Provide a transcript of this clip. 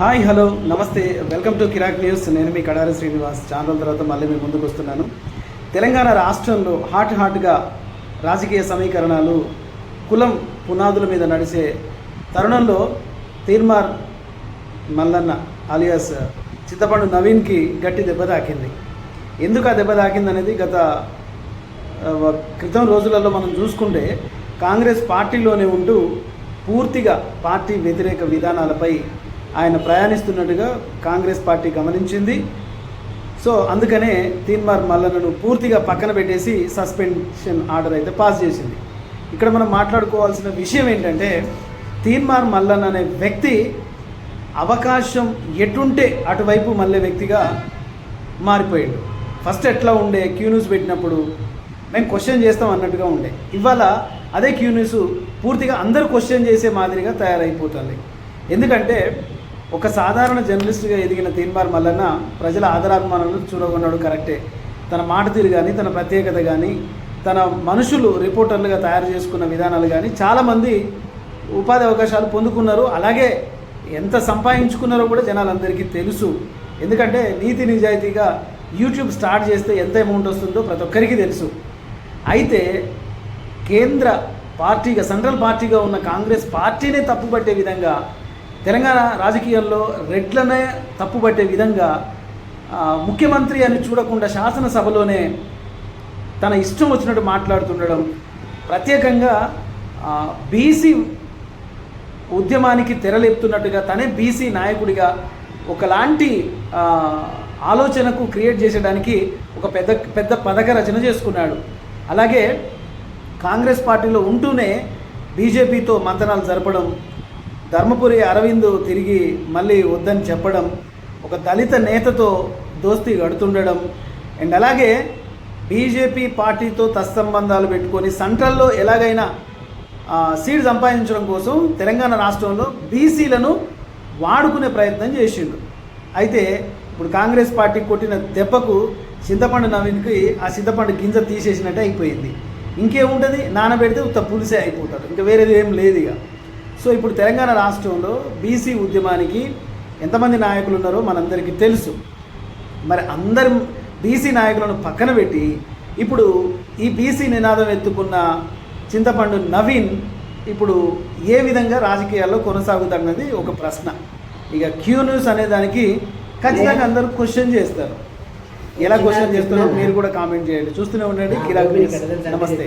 Hi hello నమస్తే. Welcome to Kiraak news. నేను మీ కడారి శ్రీనివాస్. చాలా రోజుల తర్వాత మళ్ళీ మీ ముందుకు వస్తున్నాను. తెలంగాణ రాష్ట్రంలో హాట్ హాట్గా రాజకీయ సమీకరణాలు కులం పునాదుల మీద నడిచే తరుణంలో తీర్మార్ మల్లన్న అలియాస్ చింతపండు నవీన్కి గట్టి దెబ్బ తాకింది. ఎందుకు ఆ దెబ్బ తాకింది అనేది గత క్రితం రోజులలో మనం చూసుకుంటే కాంగ్రెస్ పార్టీలోనే ఉంటూ పూర్తిగా పార్టీ వ్యతిరేక విధానాలపై ఆయన ప్రయాణిస్తున్నట్టుగా కాంగ్రెస్ పార్టీ గమనించింది. సో అందుకనే తీన్మార్ మల్లన్నను పూర్తిగా పక్కన పెట్టేసి సస్పెన్షన్ ఆర్డర్ అయితే పాస్ చేసింది. ఇక్కడ మనం మాట్లాడుకోవాల్సిన విషయం ఏంటంటే తీన్మార్ మల్లన్ అనే వ్యక్తి అవకాశం ఎటుంటే అటువైపు మళ్ళీ వ్యక్తిగా మారిపోయాడు. ఫస్ట్ ఎట్లా ఉండే క్యూ న్యూస్ పెట్టినప్పుడు మేము క్వశ్చన్ చేస్తాం అన్నట్టుగా ఉండే. ఇవాళ అదే క్యూ న్యూస్ పూర్తిగా అందరూ క్వశ్చన్ చేసే మాదిరిగా తయారైపోతుంది. ఎందుకంటే ఒక సాధారణ జర్నలిస్ట్గా ఎదిగిన తీన్మార్ మల్లన్న ప్రజల ఆదరాభిమానాలు చూడగొన్నాడు కరెక్టే. తన మాట తీరు కానీ తన ప్రత్యేకత కానీ తన మనుషులు రిపోర్టర్లుగా తయారు చేసుకున్న విధానాలు కానీ చాలామంది ఉపాధి అవకాశాలు పొందుకున్నారు. అలాగే ఎంత సంపాదించుకున్నారో కూడా జనాలందరికీ తెలుసు. ఎందుకంటే నీతి నిజాయితీగా యూట్యూబ్ స్టార్ట్ చేస్తే ఎంత అమౌంట్ వస్తుందో ప్రతి ఒక్కరికి తెలుసు. అయితే కేంద్ర పార్టీగా సెంట్రల్ పార్టీగా ఉన్న కాంగ్రెస్ పార్టీనే తప్పుపట్టే విధంగా తెలంగాణ రాజకీయాల్లో రెడ్లనే తప్పుపట్టే విధంగా ముఖ్యమంత్రి అని చూడకుండా శాసనసభలోనే తన ఇష్టం వచ్చినట్టు మాట్లాడుతుండడం ప్రత్యేకంగా బీసీ ఉద్యమానికి తెరలేపుతున్నట్టుగా తనే బీసీ నాయకుడిగా ఒకలాంటి ఆలోచనకు క్రియేట్ చేసేయడానికి ఒక పెద్ద పెద్ద పథక రచన చేసుకున్నాడు. అలాగే కాంగ్రెస్ పార్టీలో ఉంటూనే బీజేపీతో మంతనాలు జరపడం ధర్మపురి అరవింద్ తిరిగి మళ్ళీ వద్దని చెప్పడం ఒక దళిత నేతతో దోస్తీ గడుతుండడం అండ్ అలాగే బీజేపీ పార్టీతో తత్సంబంధాలు పెట్టుకొని సెంట్రల్లో ఎలాగైనా సీట్ సంపాదించడం కోసం తెలంగాణ రాష్ట్రంలో బీసీలను వాడుకునే ప్రయత్నం చేసిండు. అయితే ఇప్పుడు కాంగ్రెస్ పార్టీ కొట్టిన దెబ్బకు చింతపండు నవీన్కి ఆ చింతపండు గింజ తీసేసినట్టే అయిపోయింది. ఇంకేముంటుంది? నానబెడితే ఉత్త పులిసే అయిపోతాడు. ఇంకా వేరేది ఏం లేదు ఇక. సో ఇప్పుడు తెలంగాణ రాష్ట్రంలో బీసీ ఉద్యమానికి ఎంతమంది నాయకులు ఉన్నారో మనందరికీ తెలుసు. మరి అందరం బీసీ నాయకులను పక్కన పెట్టి ఇప్పుడు ఈ బీసీ నినాదం ఎత్తుకున్న చింతపండు నవీన్ ఇప్పుడు ఏ విధంగా రాజకీయాల్లో కొనసాగుతున్నది ఒక ప్రశ్న. ఇక క్యూ న్యూస్ అనే దానికి ఖచ్చితంగా అందరూ క్వశ్చన్ చేస్తారు. ఎలా క్వశ్చన్ చేస్తారో మీరు కూడా కామెంట్ చేయండి. చూస్తూనే ఉండండి. కిరాక్ న్యూస్ నమస్తే.